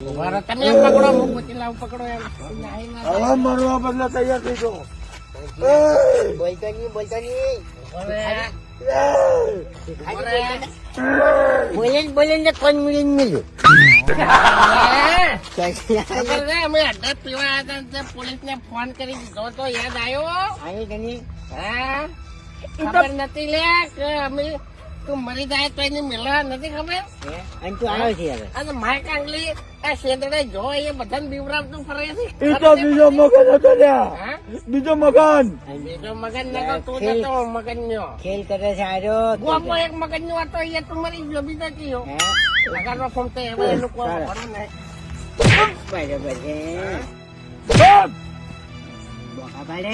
તમે પકડો હું પોતે પકડો એમ. નાહી ના થાય. હવે મરવા બદલે તૈયાર થઈ જાઓ. બોલતો નહીં બોલતો નહીં. બોલે ને બોલે ને કોણ મિલી? મિલ્યું અમે અડ્ડા પીવા આવ્યા હતા તે પોલીસને ફોન કરી દીધો તો યાદ આવ્યો. આવી હા? ખબર નથી લે કે અમે તું મરી જાય તો એની મિલવા નથી ખબર અને તું આવ્યો છે હવે અને માય કાંગલી આ શેદડે જો એ બધાને બીવરાવતું ફરે છે એ તો બીજો મગન હતો? બીજો મકાન બીજો મગન નતો તું જતો મગન ન્યો ખેલ કરે છે ગોપો એક મગન નો હતો એ તું મરી ગયો બીજો કયો હે? ફોન તો હવે એનું કોઈ. નહીં. બરોબર છે! બોકા પાડે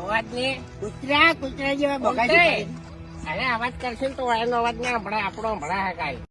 અવાજ ને કૂતરા કૂતરા જેવા બોકા. અરે અવાજ કરશે તો એનો અવાજ ના ભળે આપણો હંભળાય કાંઈ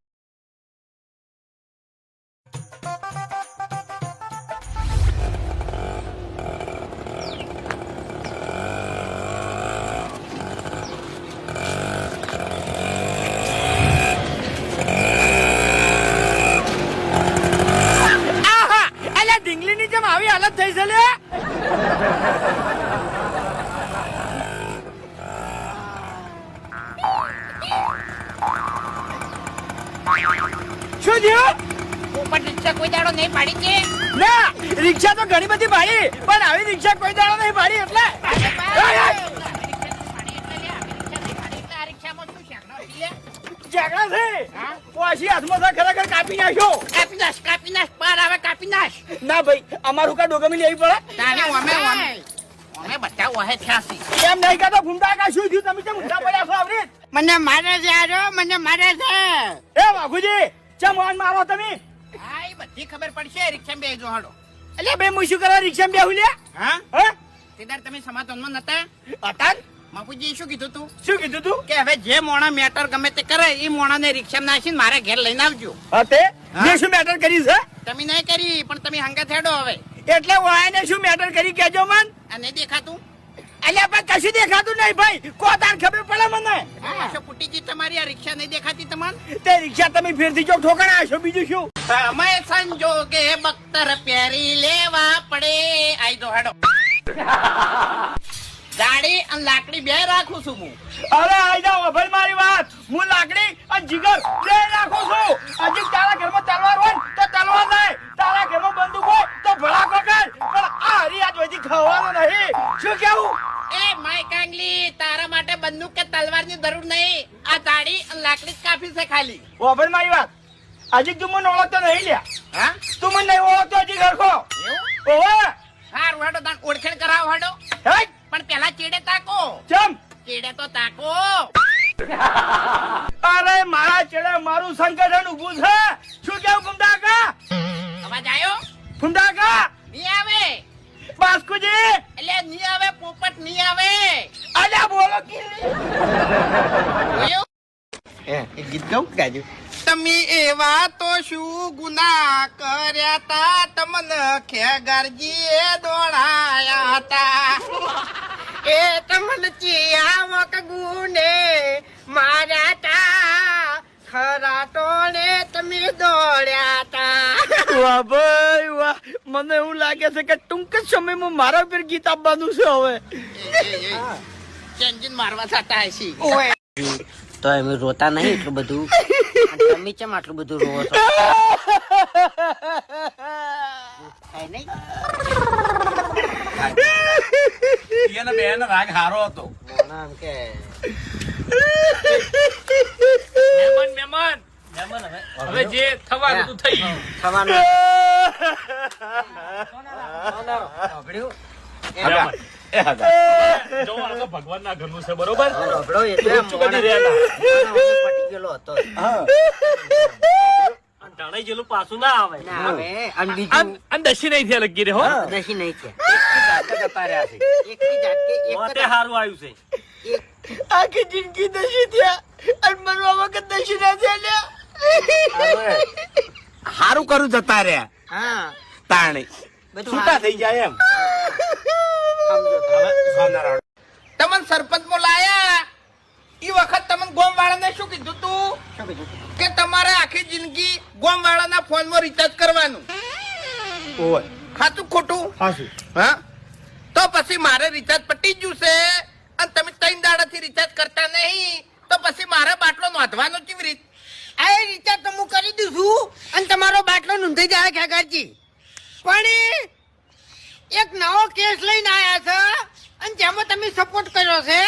રિક્ષા કોઈ દાડો નહીં પાડી છે ના રિક્ષા તો ઘણી બધી પાડી પણ આવી રિક્ષા કોઈ દાડો નહીં પાડી એટલે. ઝઘડા છે હા? હાથમાં ખરેખર કાપી નાખ્યો. કાપી નાખ કાપી નાખ પાર આવે કાપી નાખ. ના ભાઈ અમારું કા ડોગમી લેવી પડે. અમે અમે અમે બધા છ્યાસી. એમ નહીં કહેતો ફૂમતા કા શું થયું? તમે કેમ ઊંધા પડ્યા છો આવરી મને મારે છે મને મારે છે. એ બાપુજી ચમ મારો તમે? બધી ખબર પડશે રિક્ષા બે જો હાડો એટલે બે હું શું કરવા રિક્ષા બેહું લે હા? હે? તેદાર તમે સમાધાનમાં નતા? હતા બાપુજી શું કીધું તું? શું કીધું તું? કે હવે જે મોણા મેટર ગમે તે કરે એ મોણાને રિક્ષા નાખીને મારે ઘેર લઈને આવજો. હતે મેં શું મેટર કરી છે? તમે નહીં કરી પણ તમે હંગા થેડો હવે. એટલે વાયને શું મેટર કરી કેજો મન? અને દેખાતું? અલ્યા પણ કશું દેખાતું નહીં ભાઈ. કો તાર ખબર પડે મને? આશો પુટીજી તમારી આ રિક્ષા નહીં દેખાતી તમને? તે રિક્ષા તમે ફેરથી જો ઠોકણા આવશો બીજું શું? સમય સંજોગે બખ્તર પહેરી લેવા પડે આઈ દો હેડો ગાડી અને લાકડી બે રાખું છું હું અરે આઈ જાઓ અભય મારી વાત હું લાકડી અને જીગર બે રાખું છું હજી તારા ઘરમાં તલવાર હોય તો તલવાર નહીં તારા ઘરમાં બંદૂક હોય તો ભડાકો કર પણ આ હરી આજ હજી ખવાનું નહીં શું કેવું એ માય કાંગલી તારા માટે બંદૂક કે તલવારની જરૂર નહીં આ ગાડી અને લાકડી જ કાફી છે ખાલી અભય મારી વાત હજી તું મને ઓળખતો નહીં લ્યા. હા? તું મને નહીં ઓળખતો હજી ઘરખો. ઓવે હારું હાડો તાન ઓળખેણ કરાવ હાડો. હે પણ પેલા ચીડે તાકો? ચમ. ચીડે તો તાકો. અરે મારા ચેડે મારું સંગઠન ઊભું છે. શું કેવું ફુંડાકા અવાજ આવ્યો ફુંડાકા નહીં આવે. બાસ્કુજી? એટલે નહીં આવે પોપટ નહીં આવે. અલ્યા બોલો કે એ ગીત ગાઉં ગાજુ? તમે એવા તો શું ગુના કર્યા તા? તમને ખેગરજીએ દોડાયા તા. એ તમને ચિયાવક ગુને માર્યા તા. ખરા ટોળે તમે દોડ્યા તા. વાહ ભાઈ વાહ. મને એવું લાગે છે કે ટૂંક જ સમયમાં મારા પર ગીત આપવાનું છે હવે. ચેન્જિન મારવા થતા હશે. તો એમ રોતા નહીં એટલું બધું? તમે કેમ આટલું બધું રોવો છો? થાય બેન રાગ હારો હતો. આમ કે. મહેમાન મહેમાન. મહેમાન હવે. હવે જે થવાનું હતું થઈ ગયું. થવાનું. ઘરનું છે બરોબર? ટાણાઈ જેલું પાછું ના આવે. ના આવે અને બીજું અને દશી નહીં થયા લગી રે હો દશી નહીં છે. જાતે એક હારું આવ્યું છે. આખી જિંદગી દશી થયા અને મનવા વખત દશી ના થયા હારું કરું જતા રહ્યા. હા. તાણે. બધું છૂટા. થઈ જાય એમ સમજો તમે. હવે સોનારા તમને સરપંચ બોલાયા એ વખત તમે ગોમ વાળાને શું કીધું તું? કે તમારે આખી જિંદગી ગોમ વાળાના ફોનમાં રિચાર્જ કરવાનું. ઓય. ખાતું ખોટું? હાસું હા? તો પછી મારે રિચાર્જ પટી જ ગયું છે અને તમે ત્રણ દાડાથી રિચાર્જ કરતા નહીં. તો પછી મારે બાટલો નોંધવાનો કેવી રીત? આ રિચાર્જ તો હું કરી દઉં છું. અને તમારો બાટલો નોંધાઈ જાય ખેગારજી પણ એક નવો કેસ લઈને આયા છે. અને જેમાં તમે સપોર્ટ કર્યો છે